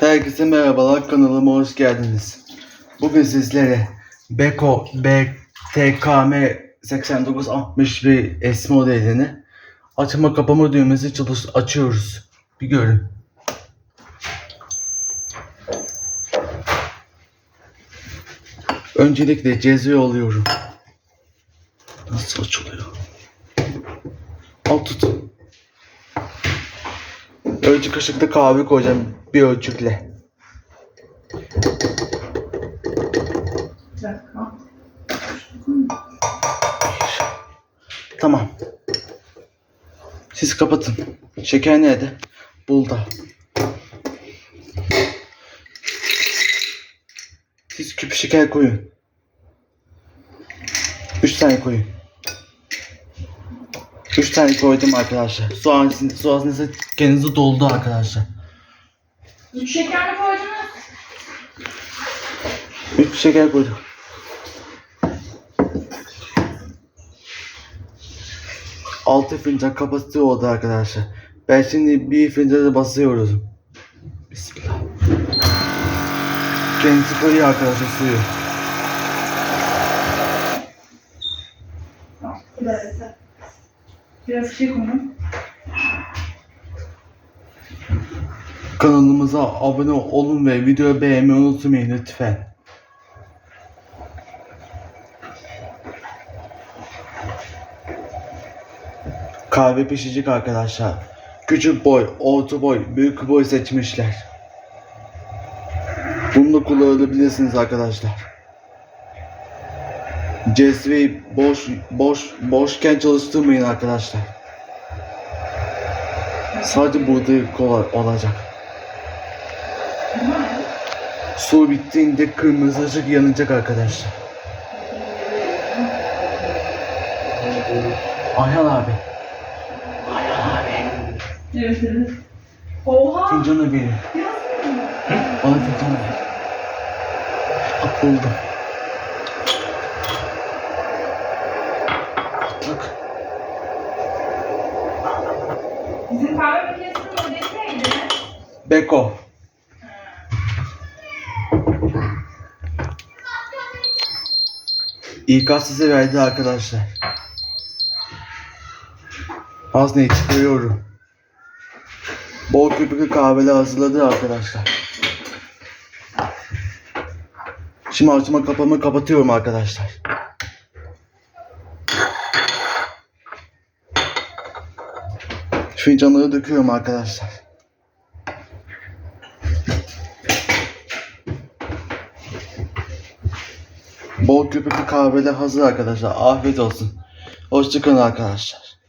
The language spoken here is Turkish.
Herkese merhabalar kanalıma hoş geldiniz. Bugün sizlere Beko BTKM 8961 S modelini açma kapama düğmesi çalış açıyoruz. Bir görün. Öncelikle cezve alıyorum. Nasıl açılıyor? Al tut. Ölçü kaşıkta kahve koyacağım bir ölçükle. Tamam. Siz kapatın. Şeker nerede? Bulda. Siz küp şeker koyun. Üç tane koyun. Üç tane koydum arkadaşlar. Soğan, soğanınızı kendinizi doldu arkadaşlar. Üç şeker mi koydunuz? Üç şeker koydum. Altı fincan kapasite oldu arkadaşlar. Ben şimdi bir fincana basıyoruz. Bismillah. Kendisi koyuyor arkadaşlar suyu. Tamam. Biraz şey koyun. Kanalımıza abone olun ve videoyu beğenmeyi unutmayın lütfen. Kahve pişecek arkadaşlar. Küçük boy, orta boy, büyük boy seçmişler. Bunu da kullanabilirsiniz arkadaşlar. Cezveyi boş boş boşken çalıştırmayın arkadaşlar. Sadece burada kolay olacak. Su bittiğinde kırmızı ışık yanacak arkadaşlar. Ayhan abi. Ayhan abi. Evet evet. Oha! Fincanı verin. Bana fincanı ver. Bak Bak. Bizim kahve makinesinin modeli neydi? Beko. İkaz size verdi arkadaşlar. Az ne çıkarıyorum. Bol köpüklü kahveli hazırladı arkadaşlar. Şimdi açma kapamı kapatıyorum arkadaşlar. Fincanları döküyorum arkadaşlar. Bol köpüklü kahveler hazır arkadaşlar. Afiyet olsun. Hoşçakalın arkadaşlar.